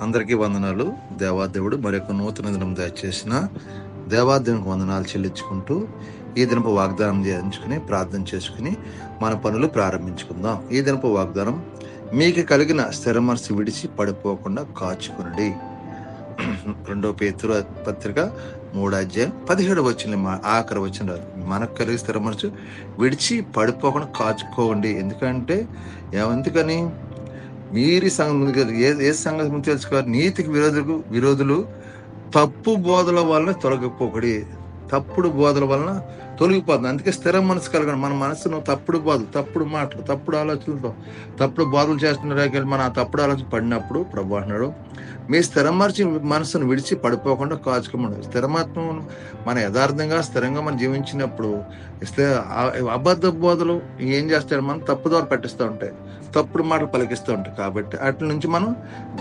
అందరికీ వందనాలు. దేవాదేవుడు మరొక నూతన దినం దయచేసిన దేవాదేవునికి వందనాలు చెల్లించుకుంటూ ఈ దినపు వాగ్దానం చేయించుకుని ప్రార్థన చేసుకుని మన పనులు ప్రారంభించుకుందాం. ఈ దినపు వాగ్దానం మీకు కలిగిన స్థిర మనసు విడిచి పడిపోకుండా కాచుకునండి. రెండో పేతురు పత్రిక మూడు అధ్యాయం పదిహేడు వచ్చిన మా ఆఖరి వచ్చిన మనకు కలిగి స్థిర మనసు విడిచి పడిపోకుండా కాచుకోండి. ఎందుకంటే ఎందుకని? మీరి సంఘం ఏ ఏ సంఘం ముందు తెలుసుకోవాలి? నీతికి విరోధులకు విరోధులు తప్పు బోధల వలన తొలగిపోకడి తప్పుడు బోధల వలన తొలగిపోతుంది. అందుకే స్థిర మనసు కలగడం మన మనసును తప్పుడు బోధ తప్పుడు మాటలు తప్పుడు ఆలోచనలతో తప్పుడు బోధలు చేస్తున్నారు మన ఆ తప్పుడు ఆలోచన పడినప్పుడు ప్రభు అంటున్నాడు మీ స్థిరమర్చి మనసును విడిచి పడిపోకుండా కాచుకోమని. స్థిరమాత్మ మన యథార్థంగా స్థిరంగా మనం జీవించినప్పుడు అబద్ధ బోధలు ఏం చేస్తాడు మనం తప్పుదోవ పెట్టిస్తూ ఉంటాయి. తప్పుడు మాటలు పలికిస్తూ ఉంటాయి. కాబట్టి అట్ల నుంచి మనం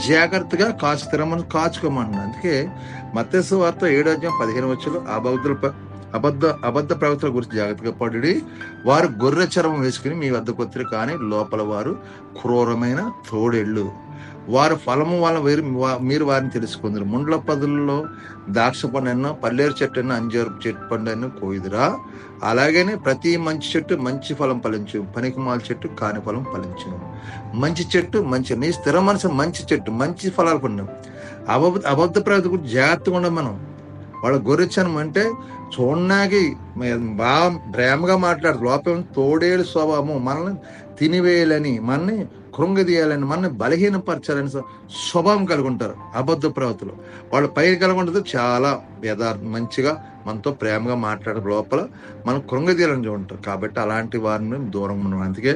జాగ్రత్తగా కాచు స్థిరమని కాచుకోమన్నాడు అందుకే మత్స్సు వార్త ఏడో పదిహేను వచ్చులు అబద్ధులు అబద్ధ అబద్ధ ప్రవక్తల గురించి జాగ్రత్తగా పడి వారు గొర్రె చర్మం వేసుకుని మీ వద్దకు వచ్చారు కానీ లోపల వారు క్రూరమైన తోడేళ్ళు. వారు ఫలము వల్ల వేరు మీరు వారిని తెలుసుకుందరు. ముండ్ల పదులలో ద్రాక్ష పండు పల్లేరు చెట్టు అంజూరు చెట్టు పండు కోయిదురా. అలాగనే ప్రతి మంచి చెట్టు మంచి ఫలం ఫలించు. పనికిమాల చెట్టు కాని ఫలం ఫలించును. మంచి చెట్టు మంచి నీ స్థిర మనసు మంచి చెట్టు మంచి ఫలాలు పండు అబద్ధ అబద్ధ ప్రవృత్తి గురించి జాగ్రత్తగా ఉండం మనం. వాళ్ళ గొర్రెచ్చనం అంటే చూడడానికి బాగా ప్రేమగా మాట్లాడు లోపల తోడేడు స్వభావం మనల్ని తినివేయాలని మనని కృంగదీయాలని మనని బలహీనపరచాలని స్వభావం కలిగి ఉంటారు అబద్ధ ప్రవర్తులు వాళ్ళు పైకి కలిగి ఉంటుంది చాలా యథార్థ మంచిగా మనతో ప్రేమగా మాట్లాడే లోపల మనం కృంగదీయాలని ఉంటారు కాబట్టి అలాంటి వారిని దూరం ఉన్నాం అందుకే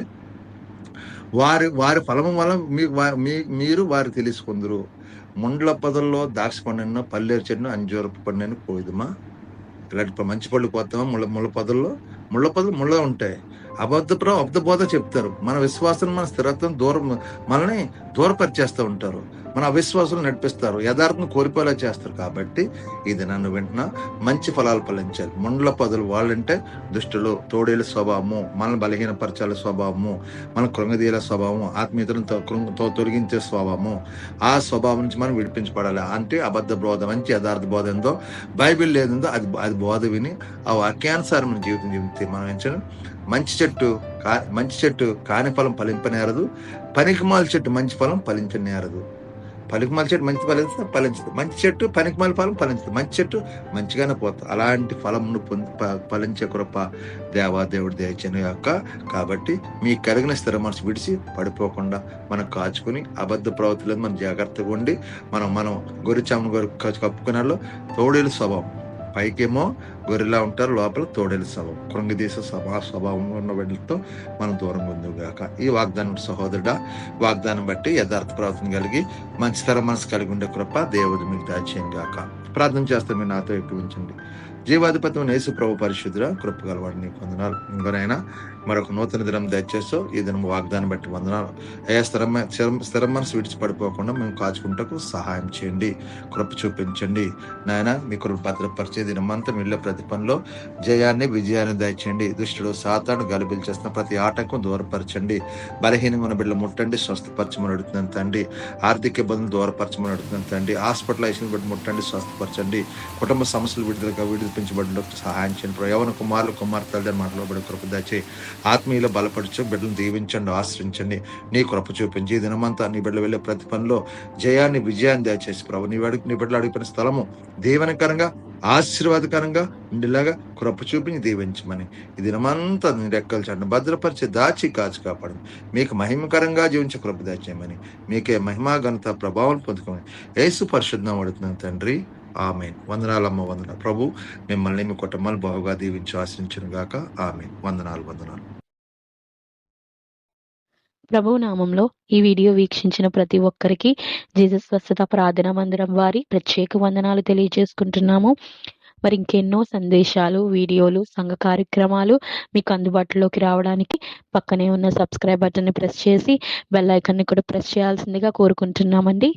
వారి వారి ఫలము వల్ల మీ మీరు వారు తెలుసుకుందరు. ముండ్ల పదల్లో దాక్ష పండును పల్లెరు చెట్టును అంజూరపు పండును పోయిదమా ఇలాంటి మంచి పళ్ళు పోతామా ముళ్ళ ముళ్ళ పదల్లో ముళ్ళ పదలు ముళ్ళ ఉంటాయి. అబద్ధ అబద్ధ బోధ చెప్తారు. మన విశ్వాసం మన స్థిరత్వం దూరం మనల్ని దూరపరిచేస్తూ ఉంటారు. మన అవిశ్వాసం నడిపిస్తారు యథార్థం కోల్పోయేలా చేస్తారు కాబట్టి ఇది నన్ను వెంటనే మంచి ఫలాలు ఫలించాలి. ముండ్ల పదులు వాళ్ళంటే దుష్టులు తోడేల స్వభావము మనల్ని బలహీనపరచాల స్వభావము మన కృంగదీల స్వభావము ఆత్మీయతను తొలగించే స్వభావము. ఆ స్వభావం నుంచి మనం విడిపించబడాలి. అంటే అబద్ధ బోధ మంచి యథార్థ బోధ ఏందో బైబిల్ లేదో అది అది బోధ విని ఆ వాక్యానుసారం మన జీవితం జీవితే మనం ఏంటంటే మంచి చెట్టు కా మంచి చెట్టు కాని ఫలం ఫలింపనేరదు పనికిమాల చెట్టు మంచి ఫలం ఫలించనేరదు. పలుకుమాల చెట్టు మంచి ఫలించదు ఫలించదు. మంచి చెట్టు పనికిమాల ఫలం ఫలించదు. మంచి చెట్టు మంచిగానే పోతుంది. అలాంటి ఫలంను పొంది ఫలించే కృప దేవాదేవుడి దయచిన యొక్క కాబట్టి మీ కలిగిన స్థిర మనసు విడిచి పడిపోకుండా మనం కాచుకుని అబద్ధ ప్రవృత్తులను మనం జాగ్రత్తగా ఉండి మనం మనం గొరిచామును గొరి కప్పుకునేలో తోడేలు స్వభావం. పైకేమో గొర్రెలా ఉంటారు లోపల తోడేలు స్వభావం కృంగదీశ సభా స్వభావం ఉన్న వీళ్ళతో మనం దూరం గాక. ఈ వాగ్దానం సహోదరుడ వాగ్దానం బట్టి యథార్థ ప్రవర్తన కలిగి మంచితర మనసు కలిగి ఉండే కృప దేవుడు మీకు దాచేయం గాక. ప్రార్థన చేస్తే మీరు నాతో ఎక్కువ ఉంచండి. జీవాధిపతి నేసు ప్రభు పరిశుద్ధుల కృప గలవాడు నీకు వందనాలు. ఇంకొనైనా మరొక నూతన దినం దయచేస్తూ ఈ దినం వాగ్దానం బట్టి వందనాలు. అయ్యా స్థిరమైన స్థిర మనసు విడిచి పడిపోకుండా మేము కాచుకుంటకు సహాయం చేయండి కృప చూపించండి. నాయన మీ కృప భద్రపరిచే దినమంతా మిల్ల ప్రతి పనిలో జయాన్ని విజయాన్ని దయచేయండి. దుష్టుడు సాతాను గలిబిలు చేస్తున్న ప్రతి ఆటంకం దూరపరచండి. బలహీనంగా ఉన్న బిడ్డలు ముట్టండి స్వస్థపరచమని అడుగుతున్నాను తండ్రి. ఆర్థిక ఇబ్బందులు దూరపరచమని అడుగుతున్నాను తండ్రి. హాస్పిటలైజేషన్ బట్టి ముట్టండి స్వస్థపరచండి. కుటుంబ సమస్యలు విడుదలగా విడుదల చూపించబడిన సహాయం చేయండి యవన కుమారులు కుమార్తెలు మాట్లాడబడి కృప దాచి ఆత్మీయులు బలపరచు బిడ్డలు దీవించండి ఆశ్రయించండి. నీ కృప చూపించి దినమంతా నీ బిడ్డలు వెళ్ళే ప్రతి పనిలో జయాన్ని విజయాన్ని దయచేసి ప్రభు. నీ అడుగు నీ బిడ్డలు అడిగిన స్థలము దీవెనకరంగా ఆశీర్వాదకరంగా ఉండేలాగా కృప చూపించి దీవించమని. ఈ దినమంతా నీ రెక్కలు చండి భద్రపరిచి దాచి కాచి కాపాడు మీకు మహిమకరంగా జీవించే కృప దాచేయమని మీకే మహిమా ఘనత ప్రభావం పొందుకోమని. ఏసు పరిశుద్ధం అడుగుతున్నాను తండ్రి. ఆమె వందనాలమ్మ వందన ప్రభు మిమ్మల్ని మీ కుటుంబాలు బాగుగా దీవించి ఆశ్రయించను గాక. ఆమె వందనాలు వందనాలు. ప్రభు నామంలో ఈ వీడియో వీక్షించిన ప్రతి ఒక్కరికి జీసస్ స్వస్థత ప్రార్థన మందిరం వారి ప్రత్యేక వందనాలు తెలియజేసుకుంటున్నాము. మరి ఇంకెన్నో సందేశాలు వీడియోలు సంఘ కార్యక్రమాలు మీకు అందుబాటులోకి రావడానికి పక్కనే ఉన్న సబ్స్క్రైబ్ బటన్ని ప్రెస్ చేసి బెల్ ఐకాన్ని కూడా ప్రెస్ చేయాల్సిందిగా కోరుకుంటున్నామండి.